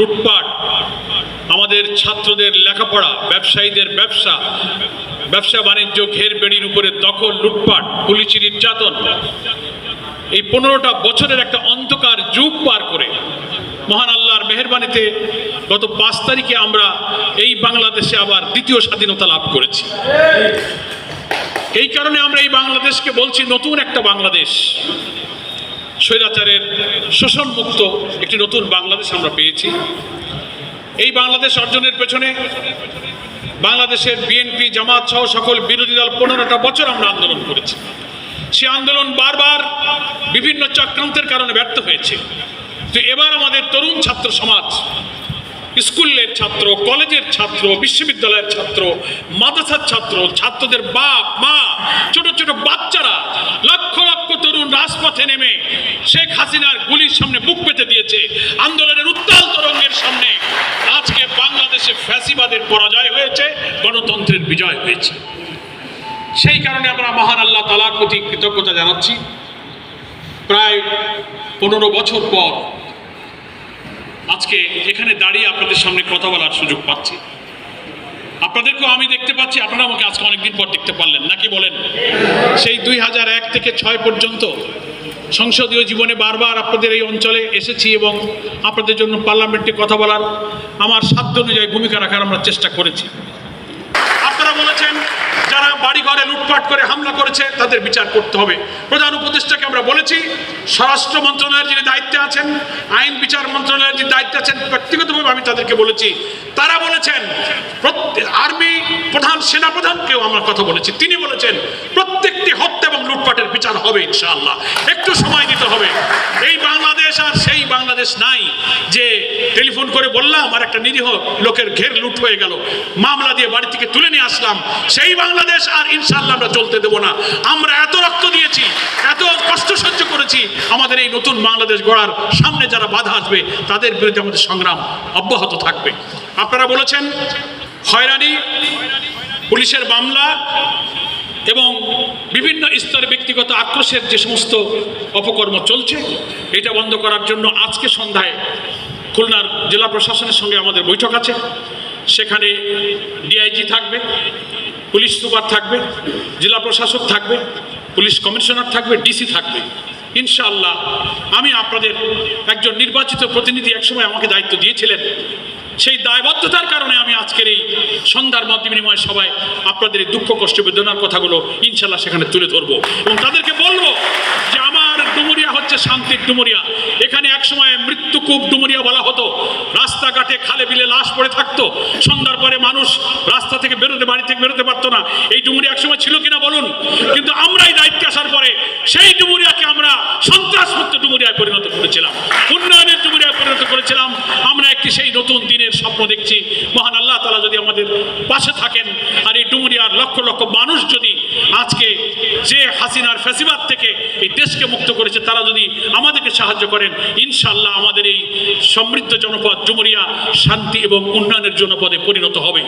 লুটপাট, আমাদের ছাত্রদের লেখাপড়া, ব্যবসায়ীদের ব্যবসা ব্যবসা বাণিজ্য ঘের বেড়ির উপরে দখল, লুটপাট পুলিশি নির্যাতন। এই পনেরোটা বছরের একটা অন্ধকার যুগ পার করে মহান আল্লাহর মেহরবানিতে গত পাঁচ তারিখে আমরা এই বাংলাদেশে আবার দ্বিতীয় স্বাধীনতা লাভ করেছি। এই কারণে আমরা এই বাংলাদেশকে বলছি নতুন একটা বাংলাদেশ। স্বৈরাচারের শোষণ মুক্ত একটি নতুন বাংলাদেশ আমরা পেয়েছি। এই বাংলাদেশ অর্জনের পেছনে বাংলাদেশের বিএনপি জামাত সহ সকল বিরোধী দল পনেরোটা বছর আমরা আন্দোলন করেছি। সে আন্দোলন বারবার বিভিন্ন চক্রান্তের কারণে ব্যর্থ হয়েছে। তো এবার আমাদের তরুণ ছাত্র সমাজ, স্কুলের ছাত্র, কলেজের ছাত্র, বিশ্ববিদ্যালয়ের ছাত্র, মাদ্রাসার ছাত্র, ছাত্রদের বাপ, মা, ছোট ছোট বাচ্চারা লক্ষ লক্ষ তরুণ রাজপথে নেমে শেখ হাসিনার গুলির সামনে বুক পেতে দিয়েছে। আন্দোলনের উত্তাল তরঙ্গের সামনে আজকে বাংলাদেশে ফ্যাসিবাদের পরাজয় হয়েছে, গণতন্ত্রের বিজয় হয়েছে। সেই কারণে আমরা মহান আল্লাহ তালার প্রতি কৃতজ্ঞতা জানাচ্ছি। প্রায় পনেরো বছর পর আজকে এখানে দাঁড়িয়ে আপনাদের সামনে কথা বলার সুযোগ পাচ্ছি। আপনাদেরকেও আমি দেখতে পাচ্ছি আপনারা আমাকে আজকে অনেকদিন পর দেখতে পারলেন। নাকি বলেন? সেই দুই হাজার এক থেকে ছয় পর্যন্ত সংসদীয় জীবনে বারবার আপনাদের এই অঞ্চলে এসেছি এবং আপনাদের জন্য পার্লামেন্টে কথা বলার আমার সাধ্য অনুযায়ী ভূমিকা রাখার আমরা চেষ্টা করেছি। আপনারা বলেছেন, যারা বাড়ি ঘরে লুটপাট করে হামলা করেছে, তাদের বিচার করতে হবে। প্রধান উপদেষ্টাকে আমরা বলেছি, স্বরাষ্ট্র মন্ত্রণালয়ের যিনি দায়িত্বে আছেন, আইন বিচার মন্ত্রণালয়ের যিনি দায়িত্বে আছেন, ব্যক্তিগতভাবে আমি তাদেরকে বলেছি, তারা বলেছেন আর্মি প্রধান সেনা প্রধানকেও আমরা কথা বলেছি। তিনি বলেছেন, প্রত্যেকটি হত্যা এবং লুটপাটের হবে ইনশাআল্লাহ। একটু সময় দিতে হবে। এই বাংলাদেশ আর সেই বাংলাদেশ নাই যে টেলিফোন করে বললাম আর একটা নিরীহ লোকের ঘের লুট হয়ে গেল। মামলা দিয়ে বাড়ি থেকে তুলে নিয়ে আসলাম। সেই বাংলাদেশ আর ইনশাল্লাহ আমরা চলতে দেব না। আমরা এত রক্ত দিয়েছি, এত কষ্ট সহ্য করেছি, আমাদের এই নতুন বাংলাদেশ গড়ার সামনে যারা বাধা আসবে, তাদের বিরুদ্ধে আমাদের সংগ্রাম অব্যাহত থাকবে। আপনারা বলেছেন, হয়রানি, পুলিশের মামলা এবং বিভিন্ন স্তরে ব্যক্তিগত আক্রোশের যে সমস্ত অপকর্ম চলছে, এটা বন্ধ করার জন্য আজকে সন্ধ্যায় খুলনার জেলা প্রশাসনের সঙ্গে আমাদের বৈঠক আছে। সেখানে ডিআইজি থাকবে, পুলিশ সুপার থাকবে, জেলা প্রশাসক থাকবে, পুলিশ কমিশনার থাকবে, ডিসি থাকবে। ইনশাআল্লাহ, আমি আপনাদের একজন নির্বাচিত প্রতিনিধি একসময় আমাকে দায়িত্ব দিয়েছিলেন। সেই দায়বদ্ধতার কারণে আমি আজকের এই সন্ধ্যার মত বিনিময় সবাই আপনাদের এই দুঃখ, কষ্ট, বেদনার কথাগুলো ইনশাল্লাহ সেখানে তুলে ধরবো। এবং তাদেরকে বলব যে আমার ডুমুরিয়া হচ্ছে শান্তির ডুমুরিয়া। এখানে একসময় মৃত্যুকূপ ডুমুরিয়া বলা হতো। রাস্তাঘাটে খালে বিলে লাশ পড়ে থাকতো। সন্ধ্যার পরে মানুষ রাস্তা থেকে বেরোতে, বাড়ি থেকে বেরোতে পারতো না। এই ডুমুরিয়া একসময় ছিল কিনা বলুন কিন্তু আমরা এই দায়িত্বে আসার পরে সেই ডুমুরিয়াকে আমরা সন্ত্রাসমুক্ত ডুমুরিয়ায় পরিণত করেছিলাম উন্নয়নের ডুমুরিয়ায় পরিণত করেছিলাম আমরা একটি সেই নতুন দিনের স্বপ্ন দেখছি। মহান আল্লাহ তালা যদি আমাদের পাশে থাকেন, আর এই ডুমুরিয়ার লক্ষ লক্ষ মানুষ যদি আজকে যে হাসিনার ফ্যাসিবাদ থেকে এই দেশকে মুক্ত করেছে, তারা যদি আমাদেরকে সাহায্য করেন ইনশাল্লাহ আমাদের এই সমৃদ্ধ জনপদ ডুমুরিয়া শান্তি এবং উন্নয়নের জনপদে পরিণত হবে।